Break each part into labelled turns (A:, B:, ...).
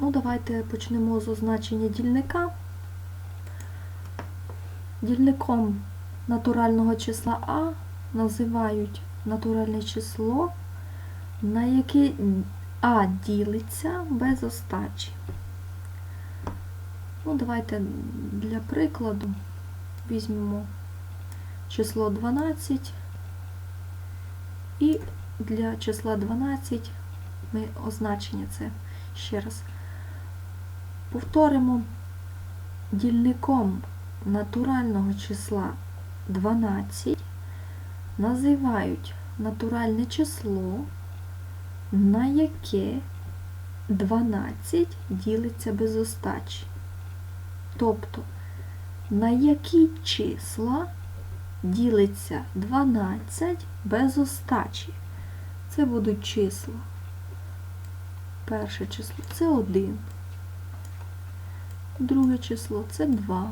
A: Ну, давайте почнемо з означення дільника. Дільником натурального числа А називають натуральне число, на яке А ділиться без остачі. Ну, давайте для прикладу візьмемо число 12 і для числа 12 ми означення це ще раз повторимо дільником натурального числа 12 називають натуральне число, на яке 12 ділиться без остачі. Тобто, на які числа ділиться 12 без остачі. Це будуть числа. Перше число це 1. Друге число це 2.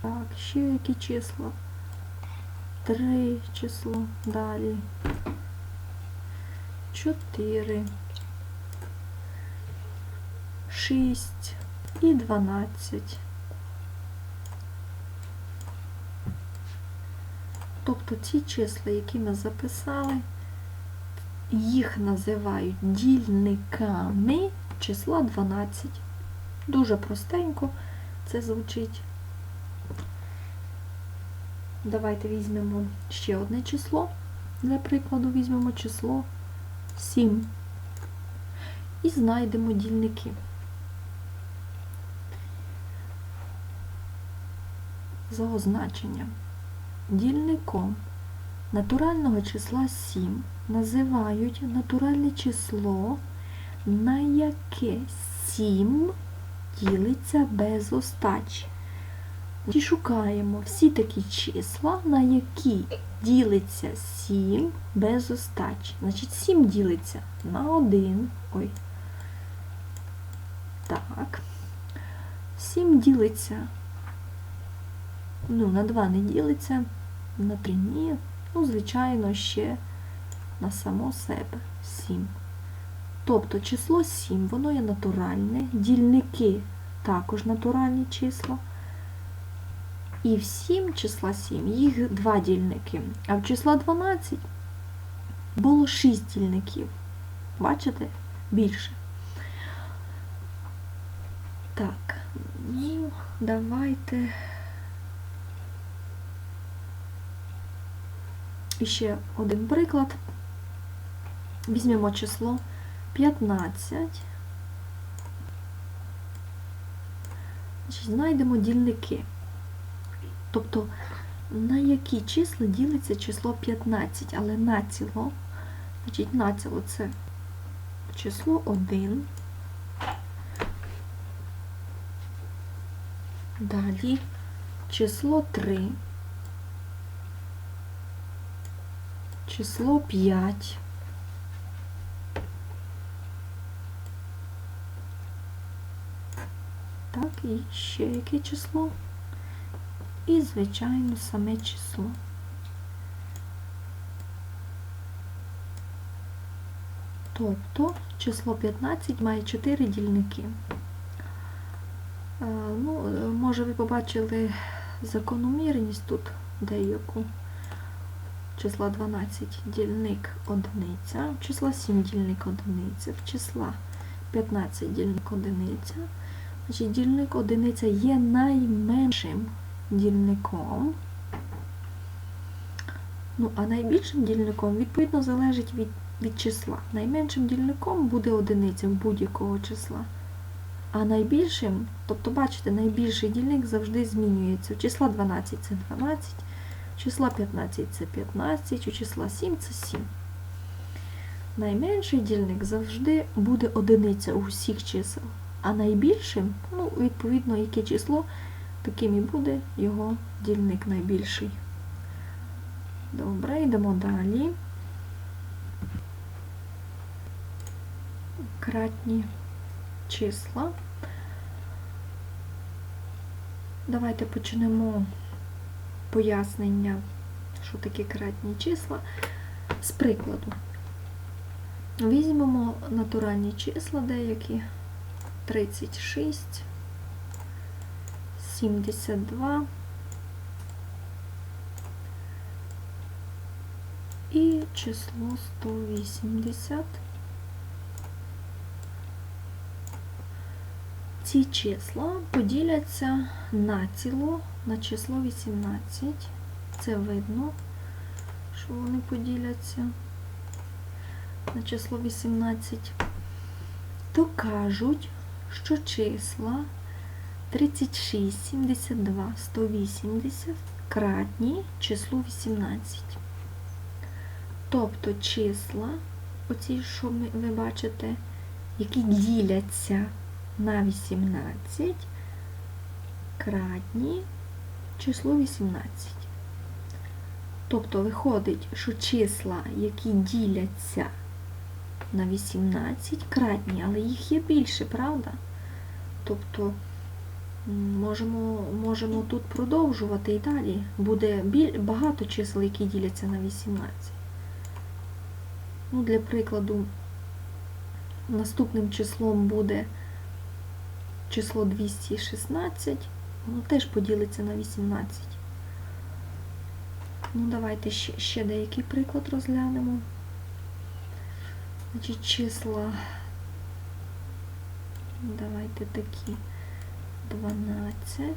A: Так, ще які числа? 3 число. Далі. 4. 6 і 12. Тобто ці числа, які ми записали, їх називають дільниками числа 12. Дуже простенько це звучить. Давайте візьмемо ще одне число. Для прикладу візьмемо число 7 і знайдемо дільники. За означенням. Дільником натурального числа 7 називають натуральне число, на яке 7 ділиться без остачі. І шукаємо всі такі числа, на які ділиться 7 без остачі. Значить, 7 ділиться на 1. Ой. Так. 7 ділиться. Ну, на 2 не ділиться, на 3 ні. Ну, звичайно, ще на само себе 7. Тобто число 7, воно є натуральне, дільники також натуральні числа. І в 7 числа 7 їх два дільники. А в числа 12 було 6 дільників. Бачите? Більше. Так, ну, давайте. І ще один приклад. Візьмемо число 15. Знайдемо дільники. Тобто, на які числа ділиться число 15, але націло, значить, націло це число 1. Далі число 3. Число 5. Так, і ще яке число? І, звичайно, саме число. Тобто число 15 має 4 дільники. Е, Ну, е, може, ви побачили закономірність тут деяку. Числа 12 дільник одиниця, числа 7 дільник одиниця, в числа 15 дільник одиниця. Значить, дільник одиниця є найменшим дільником. Ну, а найбільшим дільником, відповідно, залежить від, від числа. Найменшим дільником буде одиниця в будь-якого числа. А найбільшим, тобто, бачите, найбільший дільник завжди змінюється. У числа 12 це 12, у числа 15 це 15, у числа 7 це 7. Найменший дільник завжди буде одиниця у всіх чисел. А найбільшим, ну, відповідно, яке число, таким і буде його дільник найбільший. Добре, йдемо далі. Кратні числа. Давайте почнемо пояснення, що таке кратні числа, з прикладу. Візьмемо натуральні числа деякі. 36, 72 і число 180. Ці числа поділяться на ціло на число 18. Це видно, що вони поділяться на число 18. То кажуть, що числа 36, 72, 180 кратні числу 18. Тобто числа, оці, що ви бачите, які діляться на 18, кратні число 18. Тобто виходить, що числа, які діляться на 18, кратні, але їх є більше, правда? Тобто можемо, можемо тут продовжувати і далі. Буде біль, багато чисел, які діляться на 18. Ну, для прикладу, наступним числом буде число 216, воно теж поділиться на 18. Ну, давайте ще, ще деякий приклад розглянемо. Значить, числа. Давайте такі. 12,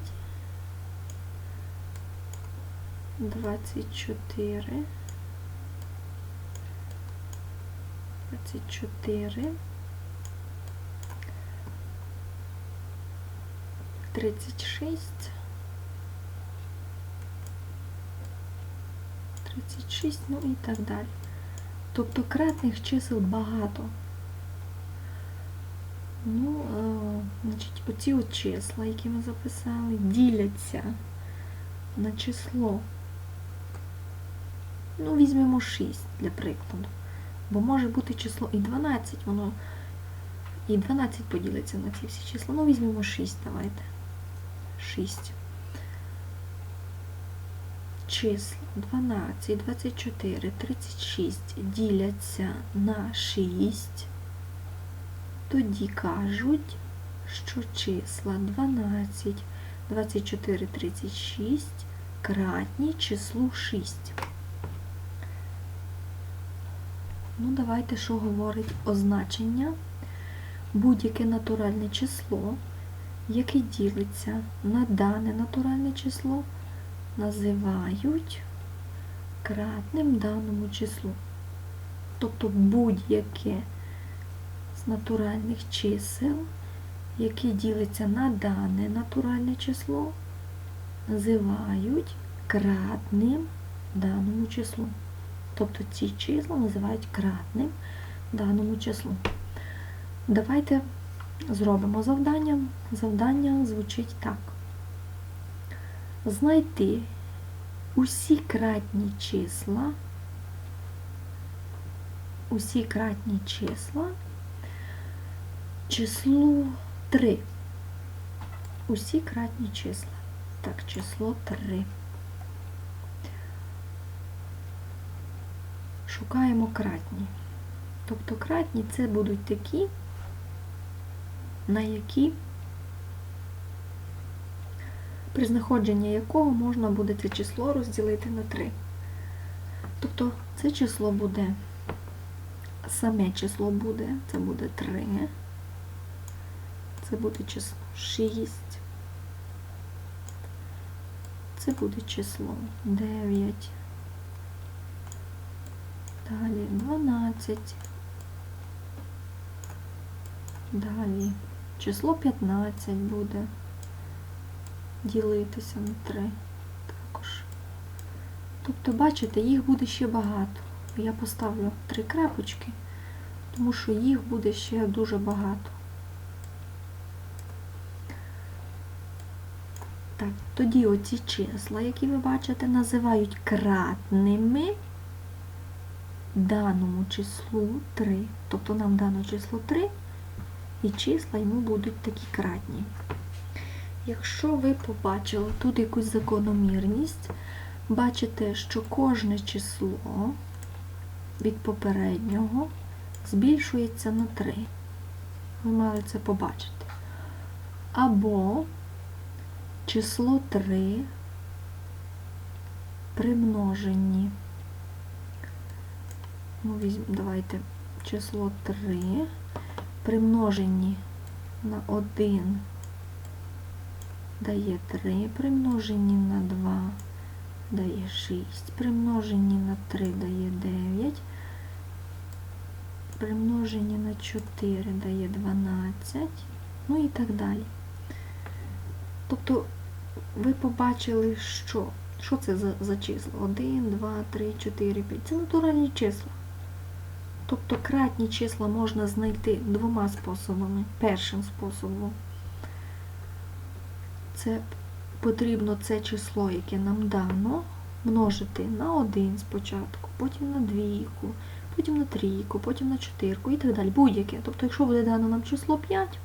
A: 24, 24, 36, 36, ну і так далі. Тобто кратних чисел багато. Ну, е, значить, оці от числа, які ми записали, діляться на число. Ну, візьмемо 6 для прикладу. Бо може бути число і 12, воно і 12 поділиться на ці всі числа. Ну, візьмемо 6, давайте. 6. Числа 12, 24, 36 діляться на 6 тоді кажуть, що числа 12, 24, 36 кратні числу 6. Ну, давайте, що говорить означення. Будь-яке натуральне число, яке ділиться на дане натуральне число, називають кратним даному числу. Тобто будь-яке з натуральних чисел, які діляться на дане натуральне число, називають кратним даному числу. Тобто ці числа називають кратним даному числу. Давайте зробимо завдання. Завдання звучить так. Знайти усі кратні числа, усі кратні числа числу 3. Усі кратні числа. Так, число 3. Шукаємо кратні. Тобто кратні це будуть такі, на які при знаходженні якого можна буде це число розділити на 3. Тобто це число буде, саме число буде, це буде 3. Це буде число 6. Це буде число 9. Далі 12. Далі число 15 буде ділитися на 3 також. Тобто, бачите, їх буде ще багато. Я поставлю три крапочки, тому що їх буде ще дуже багато. Так, тоді оці числа, які ви бачите, називають кратними даному числу 3. Тобто нам дано число 3, і числа йому будуть такі кратні. Якщо ви побачили тут якусь закономірність, бачите, що кожне число від попереднього збільшується на 3. Ви мали це побачити. Або число 3 при множенні. Ну, давайте число 3 при множенні на 1 дає 3, при множенні на 2 дає 6, при множенні на 3 дає 9, при множенні на 4 дає 12, ну і так далі. Тобто ви побачили, що? Що це за, за числа? 1, 2, 3, 4, 5. Це натуральні числа. Тобто кратні числа можна знайти двома способами. Першим способом це потрібно це число, яке нам дано, множити на 1 спочатку, потім на двійку, потім на трійку, потім на чотирку і так далі. Будь-яке. Тобто, якщо буде дано нам число 5,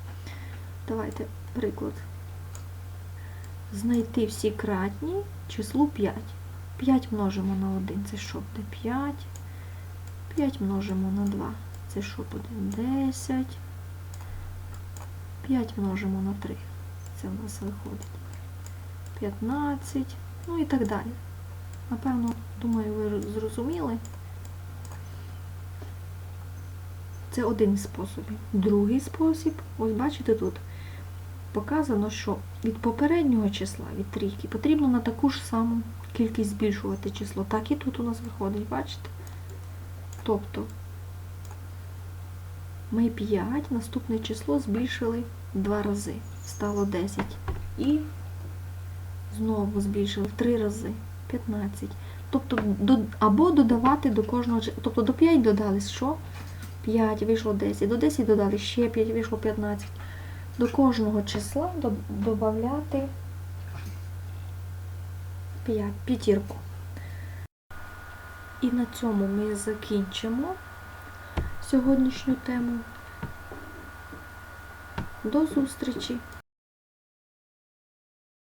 A: давайте приклад. Знайти всі кратні числу 5. 5 множимо на 1, це що буде 5. 5 множимо на 2, це що буде 10. 5 множимо на 3, це в нас виходить 15, ну і так далі. Напевно, думаю, ви зрозуміли. Це один з способів. Другий спосіб, ось бачите тут, показано, що від попереднього числа, від трійки, потрібно на таку ж саму кількість збільшувати число. Так і тут у нас виходить, бачите? Тобто ми 5, наступне число збільшили два рази, стало 10. І знову збільшили в 3 рази, 15. Тобто до, або додавати до кожного числа. Тобто до 5 додали що? 5 вийшло 10, до 10 додали ще 5, вийшло 15. До кожного числа додати 5, п'ятірку. І на цьому ми закінчимо сьогоднішню тему. До зустрічі!